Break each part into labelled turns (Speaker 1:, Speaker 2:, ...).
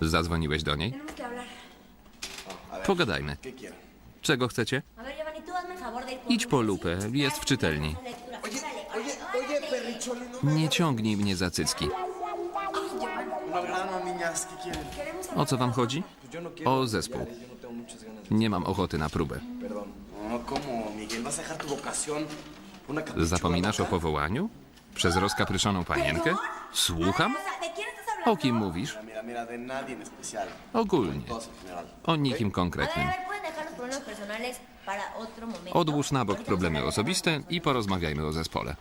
Speaker 1: Zadzwoniłeś do niej? Pogadajmy. Czego chcecie? Idź po lupę, jest w czytelni. Nie ciągnij mnie za cycki. O co wam chodzi?
Speaker 2: No.
Speaker 1: O zespół.
Speaker 2: Yo no
Speaker 1: Nie mam ochoty na próbę.
Speaker 2: No,
Speaker 1: Zapominasz o powołaniu? Przez rozkapryszoną panienkę? Słucham? O kim mówisz? Ogólnie. O nikim konkretnym. Odłóż na bok problemy osobiste i porozmawiajmy o zespole.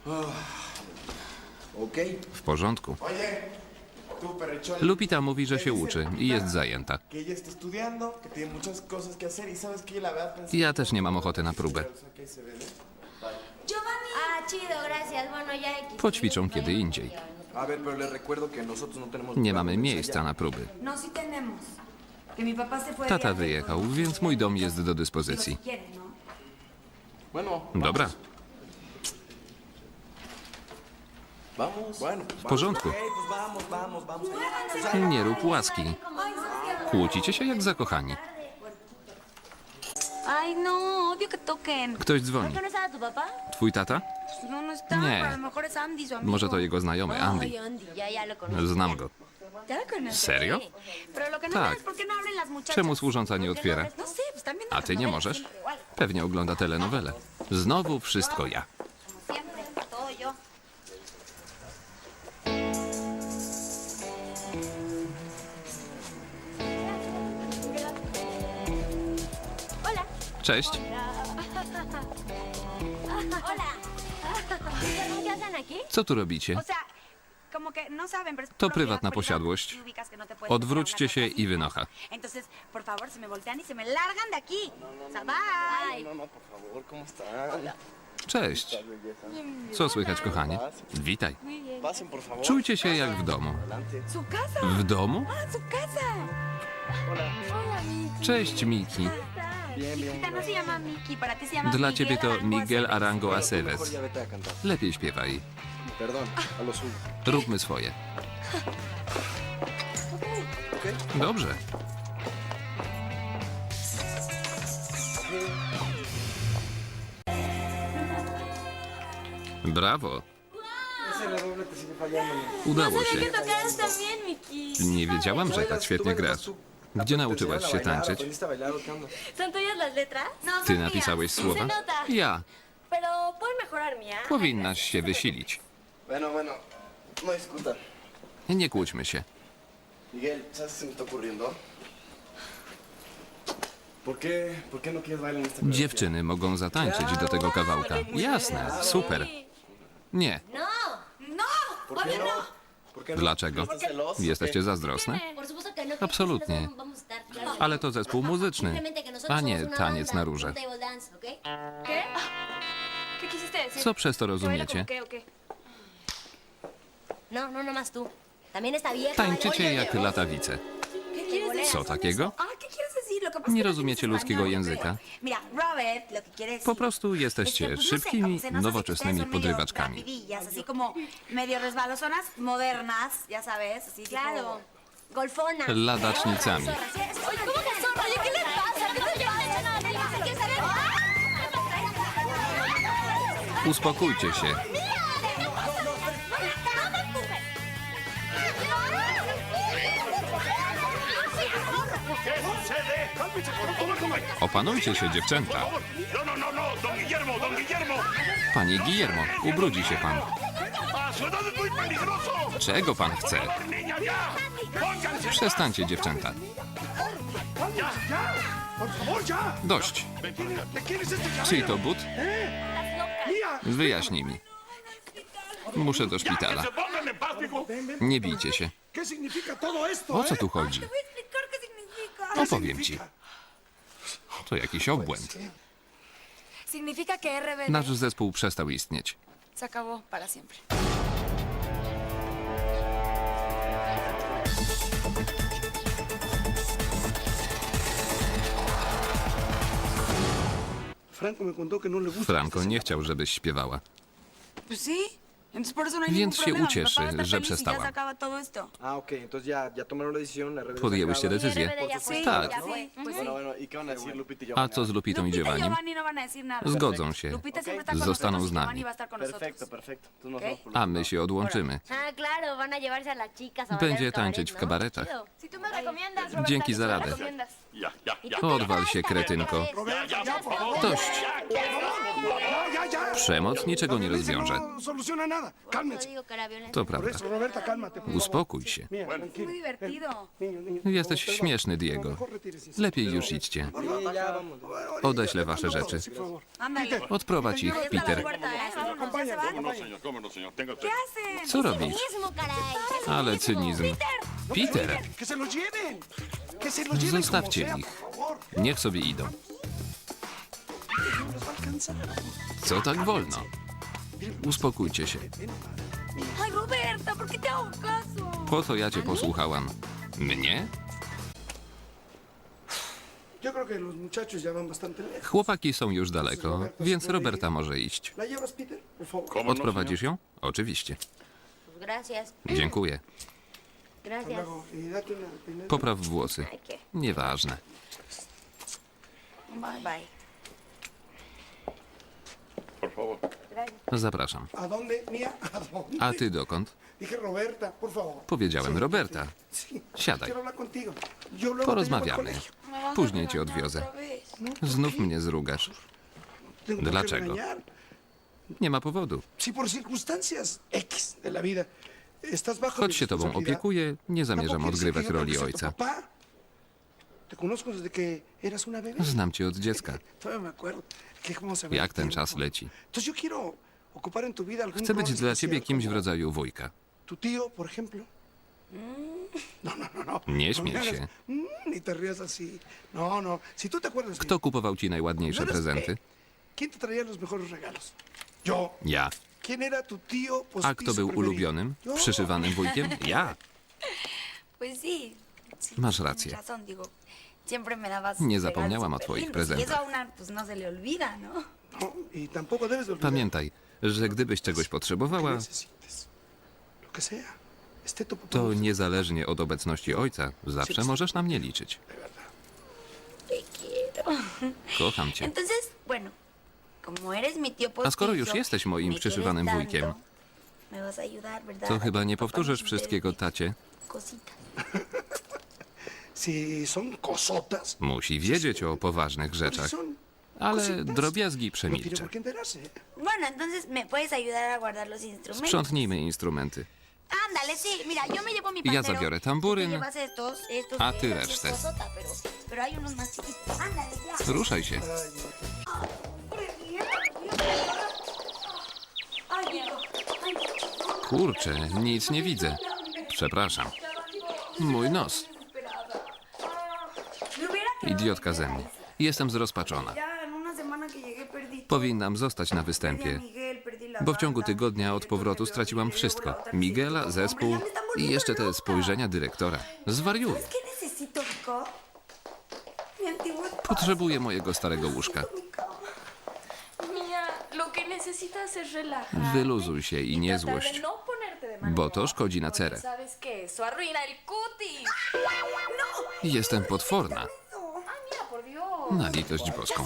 Speaker 1: W porządku. Lupita mówi, że się uczy i jest zajęta. Ja też nie mam ochoty na próbę. Poćwiczą kiedy indziej.
Speaker 2: No.
Speaker 1: Nie mamy miejsca na próby.
Speaker 3: No,
Speaker 1: Tata wyjechał, więc mój dom jest do dyspozycji. Dobra, w porządku. Nie rób łaski. Kłócicie się jak zakochani. Ktoś dzwoni.
Speaker 4: ¿No?
Speaker 1: Twój tata?
Speaker 3: No, no.
Speaker 1: Nie. Może to jego znajomy, Andy. Znam go.
Speaker 3: ¿Ya lo conoces?
Speaker 1: Serio?
Speaker 3: No
Speaker 1: Tak.
Speaker 3: no.
Speaker 1: Czemu służąca nie otwiera?
Speaker 3: No.
Speaker 1: A ty nie możesz? Pewnie ogląda telenowelę. Znowu wszystko ja.
Speaker 3: De aquí. O sea, bye.
Speaker 2: No, no, por favor, ¿cómo están?
Speaker 1: Cześć. Co słychać, kochanie? Witaj. Czujcie się jak w domu. W domu?
Speaker 3: Ah.
Speaker 1: Cześć, Miki.
Speaker 3: Chiquita, no llama Miki, para ti llama
Speaker 1: Dla ciebie to Miguel. Arango Aceves. Lepiej śpiewaj.
Speaker 2: Perdón, a lo suyo.
Speaker 1: Róbmy swoje. Dobrze. Brawo.
Speaker 2: Fallando.
Speaker 1: Udało się.
Speaker 4: también, Miki.
Speaker 1: Nie wiedziałam, że tak świetnie grasz. Gdzie nauczyłaś się tańczyć?
Speaker 4: No,
Speaker 1: Ty
Speaker 4: mías.
Speaker 1: napisałeś słowa? Ja.
Speaker 4: Pero pueden mejorar mía.
Speaker 1: Powinnaś się wysilić.
Speaker 2: Bueno, bueno, no discutan.
Speaker 1: Nie kłóćmy się.
Speaker 2: Miguel, ¿sabes qué se me está ocurriendo? ¿Por qué, ¿Por qué no quieres bailar en esta coreografía?
Speaker 1: Dziewczyny mogą zatańczyć do tego kawałka. Jasne, super. Nie.
Speaker 4: No.
Speaker 2: ¿Por qué no? ¿Por qué no?
Speaker 1: Dlaczego? Jesteście zazdrosne?
Speaker 4: No.
Speaker 1: Absolutnie. Ale to zespół muzyczny, a nie taniec na róże. Co przez to
Speaker 3: ¿Que baila
Speaker 1: rozumiecie?
Speaker 4: No, no vieja.
Speaker 1: Tańczycie jak latawice. Co takiego? Nie rozumiecie ludzkiego języka. Po prostu jesteście szybkimi, nowoczesnymi podrywaczkami.
Speaker 3: rapidillas, así como
Speaker 1: Opanujcie się, dziewczęta. Panie Guillermo, ubrudzi się pan. Czego pan chce? Przestańcie, dziewczęta. Dość. Czyj to but? Wyjaśnij mi. Muszę do szpitala. Nie bijcie się.
Speaker 5: ¿Qué significa todo esto,
Speaker 1: O co tu chodzi? Opowiem ci. To jakiś obłęd.
Speaker 3: Significa que RBD
Speaker 1: Nasz zespół przestał istnieć.
Speaker 3: se acabó para siempre.
Speaker 5: Franco me contó que no le gusta.
Speaker 1: Franco nie chciał, żebyś śpiewała.
Speaker 3: Pues sí. No
Speaker 1: Więc się ucieszy, że przestałam.
Speaker 3: esto.
Speaker 2: Ah, ok, entonces ya, ya tomaron la decisión, la RBD
Speaker 1: Podjęłyście decyzję? Tak.
Speaker 2: Bueno, bueno, ¿y qué van a decir Lupita y
Speaker 1: A
Speaker 2: Giovanni?
Speaker 1: co z Lupitą i Giovannim?
Speaker 3: Giovanni no.
Speaker 1: Zgodzą się. Zostaną z nami.
Speaker 3: A estar con nosotros.
Speaker 2: Perfecto, perfecto. Entonces nos
Speaker 3: Ok.
Speaker 2: vemos por
Speaker 1: A my się odłączymy.
Speaker 4: Ah, claro, van a llevarse a las chicas a
Speaker 1: Będzie tańczyć w
Speaker 4: ¿no?
Speaker 1: kabaretach.
Speaker 4: Chido.
Speaker 1: Dzięki
Speaker 4: ¿tú
Speaker 1: za radę. Odwal się, kretynko. Dość. Przemoc niczego nie rozwiąże. To prawda. Uspokój się. Jesteś śmieszny, Diego. Lepiej już idźcie. Odeślę wasze rzeczy. Odprowadź ich, Peter. Co robisz? Ale cynizm. Peter, Zostawcie ich. niech sobie idą. Co tak wolno? Uspokójcie się. Po co ja cię posłuchałam? Mnie? Chłopaki są już daleko, więc Roberta może iść.
Speaker 6: ¿La llevas, Peter? Por favor.
Speaker 5: ¿Cómo no,
Speaker 1: Odprowadzisz ją? Oczywiście. Dziękuję.
Speaker 4: Gracias.
Speaker 1: Popraw włosy. Nieważne.
Speaker 3: Bye, bye.
Speaker 5: Por favor.
Speaker 1: Zapraszam.
Speaker 6: ¿A dónde, mía? ¿A dónde?
Speaker 1: A ty dokąd?
Speaker 6: Dije Roberta, por favor.
Speaker 1: Powiedziałem Roberta. Siadaj.
Speaker 6: Quiero hablar contigo. Yo luego te llevo al
Speaker 1: Porozmawiamy.
Speaker 6: colegio.
Speaker 1: Później cię odwiozę. Znów mnie zrugasz.
Speaker 6: Tengo que
Speaker 1: Dlaczego?
Speaker 6: regañar.
Speaker 1: Nie ma powodu.
Speaker 6: Si por circunstancias X de la vida
Speaker 1: Choć się tobą opiekuję, nie zamierzam odgrywać roli ojca. Znam cię od dziecka. Jak ten czas leci. Chcę być dla ciebie kimś w rodzaju wujka.
Speaker 6: No, no, no.
Speaker 1: Nie śmiej się.
Speaker 6: Mm,
Speaker 1: Kto kupował ci najładniejsze
Speaker 6: ¿no eres-
Speaker 1: prezenty? Ja.
Speaker 6: ¿Quién era tu tío
Speaker 1: A kto był ulubionym, przyszywanym wujkiem? Ja. Masz rację. Nie zapomniałam o twoich
Speaker 3: Y
Speaker 1: prezentach.
Speaker 3: no ¿no?
Speaker 6: No, y
Speaker 1: Pamiętaj, że gdybyś czegoś potrzebowała, to niezależnie od obecności ojca, zawsze możesz na mnie liczyć. Kocham cię. A skoro już jesteś moim przyszywanym wujkiem, to chyba nie powtórzysz wszystkiego tacie. Musi wiedzieć o poważnych rzeczach, ale drobiazgi
Speaker 6: No
Speaker 1: przemilczę. Sprzątnijmy instrumenty. Ja zabiorę tamburyn,
Speaker 3: estos
Speaker 1: a ty resztę.
Speaker 3: es cosota,
Speaker 1: Kurczę, nic nie widzę. Przepraszam. Mój nos. Idiotka ze mnie. Jestem zrozpaczona. Powinnam zostać na występie, bo w ciągu tygodnia od powrotu straciłam wszystko. Miguela, zespół i jeszcze te spojrzenia dyrektora. Zwariuję. Potrzebuję mojego starego łóżka.
Speaker 3: Mi cama.
Speaker 7: Mía, lo que necesitas es relajar.
Speaker 1: Wyluzuj się i nie
Speaker 7: tratar de
Speaker 1: złość,
Speaker 7: no
Speaker 1: bo to szkodzi na cerę.
Speaker 7: Cutis.
Speaker 1: Jestem potworna.
Speaker 7: Dios.
Speaker 1: Na litość boską.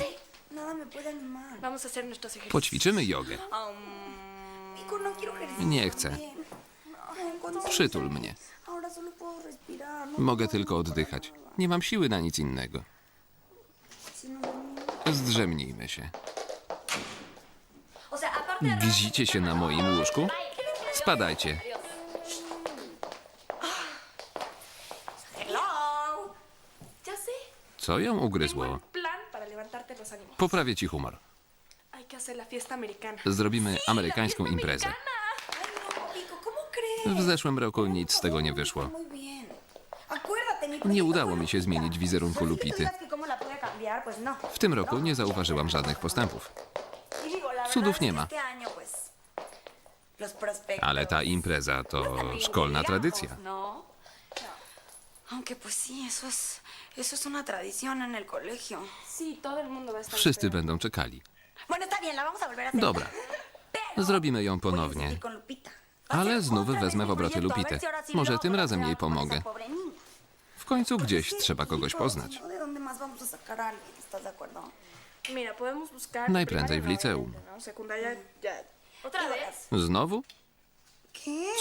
Speaker 1: Poćwiczymy jogę.
Speaker 3: Nico, no.
Speaker 1: Nie chcę.
Speaker 3: No,
Speaker 1: Przytul mnie.
Speaker 3: No
Speaker 1: Mogę tylko oddychać. Nie mam siły na nic innego. Zdrzemnijmy się.
Speaker 7: O sea, aparte de...
Speaker 1: Gzicie się na moim łóżku? Spadajcie. Co ją ugryzło? Poprawię ci humor. Zrobimy amerykańską imprezę.
Speaker 3: no.
Speaker 1: W zeszłym roku nic z tego nie wyszło. Nie udało mi się zmienić wizerunku Lupity.
Speaker 3: no.
Speaker 1: W tym roku nie zauważyłam żadnych postępów.
Speaker 3: Y
Speaker 1: Cudów nie ma.
Speaker 3: este año, pues, los prospectos
Speaker 1: Ale ta impreza to szkolna tradycja.
Speaker 3: ¿no? Aunque pues sí, eso es, eso es una tradición en el colegio.
Speaker 7: Sí, todo el mundo va a estar
Speaker 1: Wszyscy będą czekali.
Speaker 3: Bueno, está bien, la vamos a volver a hacer.
Speaker 1: Dobra.
Speaker 3: Pero
Speaker 1: Zrobimy ją ponownie. Ale znów wezmę w obroty Lupitę. Może tym razem jej pomogę. W końcu gdzieś trzeba kogoś poznać.
Speaker 3: no.
Speaker 1: Najprędzej w liceum.
Speaker 7: ¿No?
Speaker 1: Znowu?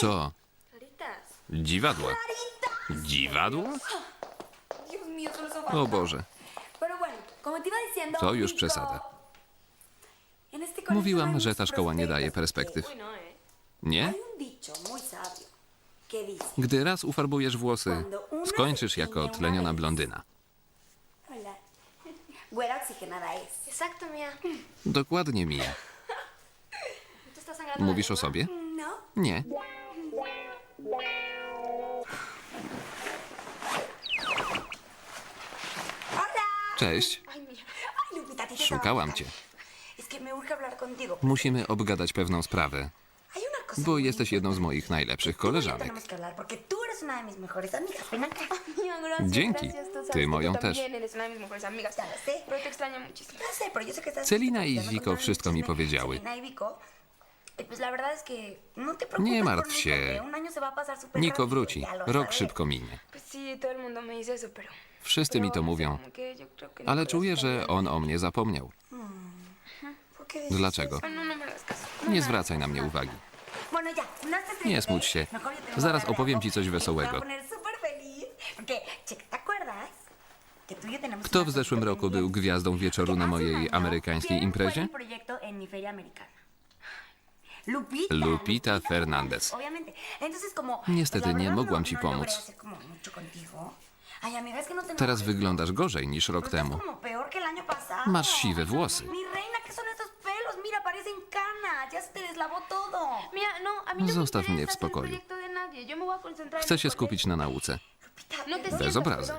Speaker 1: Co?
Speaker 7: Caritas.
Speaker 1: Dziwadła. Dziwadło?
Speaker 3: Dios mío, solo eso
Speaker 1: O
Speaker 3: falta.
Speaker 1: Boże,
Speaker 3: Pero bueno, como te iba diciendo,
Speaker 1: to już
Speaker 3: Nico,
Speaker 1: przesada.
Speaker 3: en este colegio
Speaker 1: Mówiłam,
Speaker 3: hay
Speaker 1: że
Speaker 3: muchos
Speaker 1: ta szkoła nie daje
Speaker 3: prospectos,
Speaker 1: perspektyw.
Speaker 7: Uy, no, eh.
Speaker 1: Nie?
Speaker 3: Hay un dicho muy sabio que dice,
Speaker 1: Gdy raz ufarbujesz włosy, skończysz jako tleniona blondyna.
Speaker 3: hola, güera oxigenada es.
Speaker 7: Exacto, mía.
Speaker 1: Dokładnie mija. Mówisz o sobie? Nie. Cześć. Szukałam cię. Musimy obgadać pewną sprawę, bo jesteś jedną z moich najlepszych koleżanek. Dzięki. Ty moją też. Celina Vico
Speaker 3: contaron
Speaker 1: wszystko mi powiedziały.
Speaker 3: Celina y Vico, y pues la verdad es que no te preocupes
Speaker 1: Nie
Speaker 3: por
Speaker 1: martw
Speaker 3: Nico,
Speaker 1: się.
Speaker 3: que un año se va a pasar súper
Speaker 1: Niko
Speaker 3: rápido,
Speaker 1: wróci.
Speaker 3: ya lo
Speaker 1: Rok
Speaker 3: sabes.
Speaker 1: szybko minie.
Speaker 7: Pues sí, todo el mundo me dice eso, pero.
Speaker 1: Wszyscy mi to
Speaker 7: no
Speaker 1: mówią.
Speaker 7: como que yo creo que
Speaker 1: Ale czuję, że on o mnie zapomniał.
Speaker 3: ¿Por qué dices
Speaker 1: Dlaczego?
Speaker 7: No, no me hagas caso.
Speaker 1: Nie zwracaj na mnie uwagi.
Speaker 3: Bueno, ya, no
Speaker 1: Nie smuć się.
Speaker 3: Mejor yo te voy a
Speaker 1: Zaraz opowiem ci coś
Speaker 3: que te va a
Speaker 1: wesołego.
Speaker 3: poner súper feliz, porque, chica, ¿te acuerdas? que tú y yo tenemos
Speaker 1: Kto
Speaker 3: una
Speaker 1: w zeszłym roku był gwiazdą wieczoru na mojej amerykańskiej
Speaker 3: ¿quién fue
Speaker 1: imprezie?
Speaker 3: mi proyecto en mi feria americana? Lupita.
Speaker 1: Lupita Fernández. Niestety nie mogłam ci pomóc.
Speaker 3: no
Speaker 1: Teraz wyglądasz gorzej niż rok temu. Masz siwe włosy.
Speaker 7: No, no
Speaker 1: Zostaw mnie w spokoju. Chcę się skupić na nauce. Bez obrazy.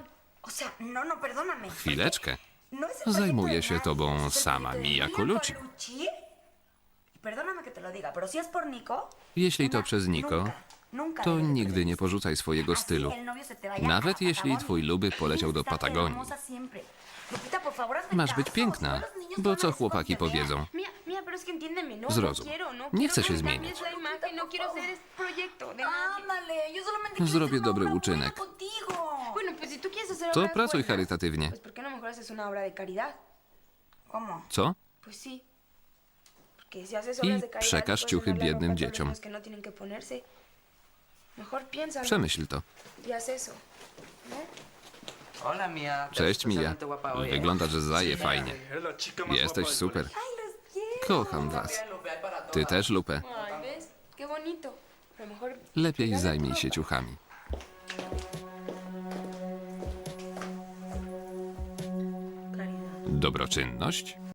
Speaker 1: Chwileczkę. Zajmuję się tobą sama, Mia Colucci.
Speaker 3: Perdóname que te lo diga, pero si es por Nico...
Speaker 1: Jeśli to przez Niko,
Speaker 3: nunca, nunca
Speaker 1: to
Speaker 3: debes de
Speaker 1: nigdy nie porzucaj swojego
Speaker 3: Así
Speaker 1: stylu.
Speaker 3: el novio se te vaya
Speaker 1: Nawet jeśli twój luby poleciał do Patagonii.
Speaker 3: hermosa siempre. Lupita, por favor, hazme
Speaker 1: Masz być
Speaker 3: caso,
Speaker 1: piękna,
Speaker 3: si los niños
Speaker 1: bo
Speaker 3: van a
Speaker 1: co
Speaker 3: decir
Speaker 1: chłopaki
Speaker 3: vean.
Speaker 1: powiedzą.
Speaker 7: Mira, mira, pero es que entiéndeme, no,
Speaker 1: Zrozum.
Speaker 7: no quiero, no
Speaker 1: Nie
Speaker 7: quiero
Speaker 1: chcę się
Speaker 7: me
Speaker 1: zmieniać.
Speaker 7: imagen, no quiero hacer este proyecto de nadie.
Speaker 3: Ándale, yo solamente quiero
Speaker 1: Zrobię
Speaker 3: hacer una
Speaker 1: dobry
Speaker 3: obra
Speaker 1: uczynek.
Speaker 3: buena contigo.
Speaker 7: Bueno, pues si tú quieres hacer
Speaker 1: To
Speaker 7: obras
Speaker 1: pracuj
Speaker 7: buenas,
Speaker 1: charytatywnie.
Speaker 7: Pues ¿por qué no mejor haces una obra de caridad?
Speaker 3: ¿Cómo?
Speaker 1: Co?
Speaker 7: Pues sí.
Speaker 1: I przekaż
Speaker 7: y puedes
Speaker 1: ciuchy biednym dzieciom.
Speaker 7: no
Speaker 1: Przemyśl to.
Speaker 7: y
Speaker 2: Mia. Te
Speaker 1: Cześć,
Speaker 2: hoy, ¿eh?
Speaker 1: Wyglądasz zaje fajnie. Jesteś super. Kocham was.
Speaker 2: Lupe.
Speaker 1: Ty też,
Speaker 7: mejor...
Speaker 1: Lepiej zajmij się ciuchami. Dobroczynność?